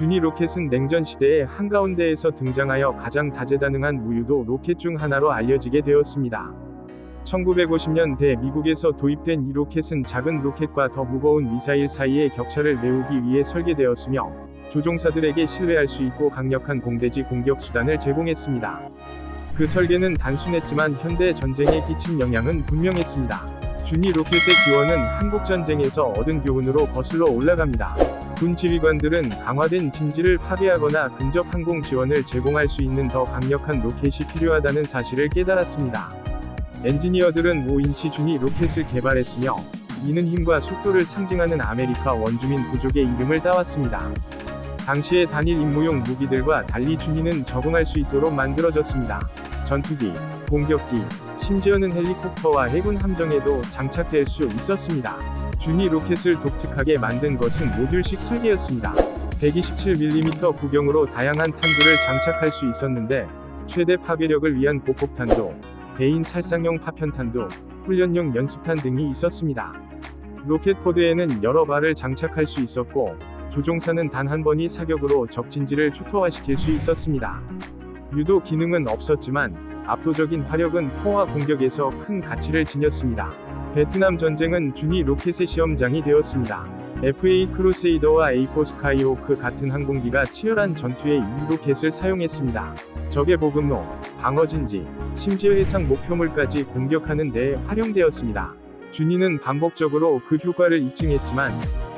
주니 로켓은 냉전 시대의 한가운데에서 등장하여 가장 다재다능한 무유도 로켓 중 하나로 알려지게 되었습니다. 1950년대 미국에서 도입된 이 로켓은 작은 로켓과 더 무거운 미사일 사이의 격차를 메우기 위해 설계되었으며 조종사들에게 신뢰할 수 있고 강력한 공대지 공격 수단을 제공했습니다. 그 설계는 단순했지만 현대 전쟁에 끼친 영향은 분명했습니다. 주니 로켓의 기원은 한국 전쟁에서 얻은 교훈으로 거슬러 올라갑니다. 군 지휘관들은 강화된 진지를 파괴하거나 근접 항공 지원을 제공할 수 있는 더 강력한 로켓이 필요하다는 사실을 깨달았습니다. 엔지니어들은 5인치 주니 로켓을 개발했으며 이는 힘과 속도를 상징하는 아메리카 원주민 부족의 이름을 따왔습니다. 당시의 단일 임무용 무기들과 달리 주니는 적응할 수 있도록 만들어졌습니다. 전투기, 공격기, 심지어는 헬리콥터와 해군 함정에도 장착될 수 있었습니다. 주니 로켓을 독특하게 만든 것은 모듈식 설계였습니다. 127mm 구경으로 다양한 탄두를 장착할 수 있었는데 최대 파괴력을 위한 보폭탄도, 대인 살상용 파편탄도, 훈련용 연습탄 등이 있었습니다. 로켓 포드에는 여러 발을 장착할 수 있었고 조종사는 단 한 번이 사격으로 적진지를 초토화시킬 수 있었습니다. 유도 기능은 없었지만 압도적인 화력은 포화 공격에서 큰 가치를 지녔습니다. 베트남 전쟁은 주니 로켓의 시험장이 되었습니다. FA 크루세이더와 A4 스카이호크 같은 항공기가 치열한 전투에 이 로켓을 사용했습니다. 적의 보급로, 방어진지, 심지어 해상 목표물까지 공격하는 데 활용되었습니다. 주니는 반복적으로 그 효과를 입증했지만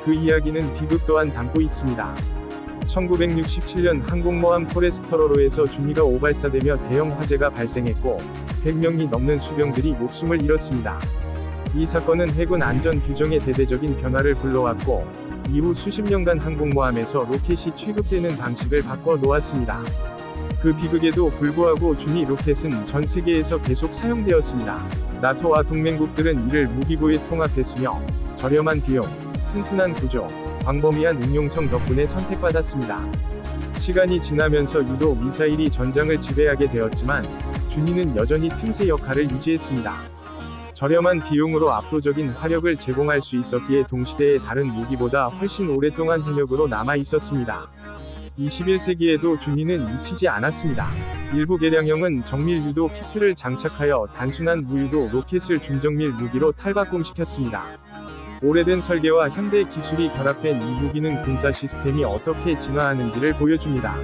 그 이야기는 비극 또한 담고 있습니다. 1967년 항공모함 포레스터러로에서 주니가 오발사되며 대형 화재가 발생했고 100명이 넘는 수병들이 목숨을 잃었습니다. 이 사건은 해군 안전 규정의 대대적인 변화를 불러왔고 이후 수십 년간 항공모함에서 로켓이 취급되는 방식을 바꿔 놓았습니다. 그 비극에도 불구하고 주니 로켓은 전 세계에서 계속 사용되었습니다. 나토와 동맹국들은 이를 무기고에 통합했으며 저렴한 비용, 튼튼한 구조, 광범위한 응용성 덕분에 선택받았습니다. 시간이 지나면서 유도 미사일이 전장을 지배하게 되었지만 준이는 여전히 틈새 역할을 유지했습니다. 저렴한 비용으로 압도적인 화력을 제공할 수 있었기에 동시대의 다른 무기보다 훨씬 오랫동안 현역으로 남아 있었습니다. 21세기에도 준이는 잊히지 않았습니다. 일부 개량형은 정밀 유도 키트를 장착하여 단순한 무유도 로켓을 중정밀 무기로 탈바꿈시켰습니다. 오래된 설계와 현대 기술이 결합된 이 무기는 군사 시스템이 어떻게 진화하는지를 보여줍니다.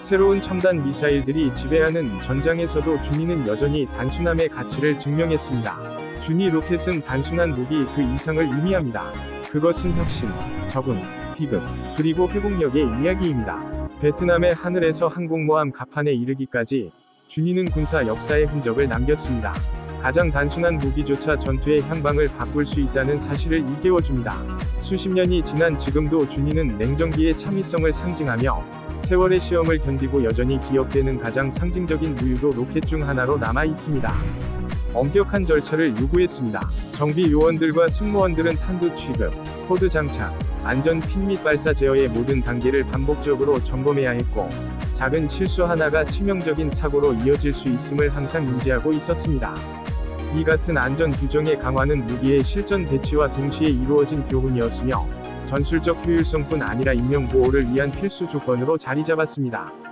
새로운 첨단 미사일들이 지배하는 전장에서도 준이는 여전히 단순함의 가치를 증명했습니다. 준이 로켓은 단순한 무기 그 이상을 의미합니다. 그것은 혁신, 적응, 비극, 그리고 회복력의 이야기입니다. 베트남의 하늘에서 항공모함 갑판에 이르기까지 준이는 군사 역사의 흔적을 남겼습니다. 가장 단순한 무기조차 전투의 향방을 바꿀 수 있다는 사실을 일깨워줍니다. 수십 년이 지난 지금도 준이는 냉정기의 참의성을 상징하며 세월의 시험을 견디고 여전히 기억되는 가장 상징적인 무유도 로켓 중 하나로 남아 있습니다. 엄격한 절차를 요구했습니다. 정비 요원들과 승무원들은 탄두 취급, 코드 장착, 안전 핀 및 발사 제어의 모든 단계를 반복적으로 점검해야 했고, 작은 실수 하나가 치명적인 사고로 이어질 수 있음을 항상 인지하고 있었습니다. 이 같은 안전 규정의 강화는 무기의 실전 배치와 동시에 이루어진 교훈이었으며 전술적 효율성뿐 아니라 인명 보호를 위한 필수 조건으로 자리 잡았습니다.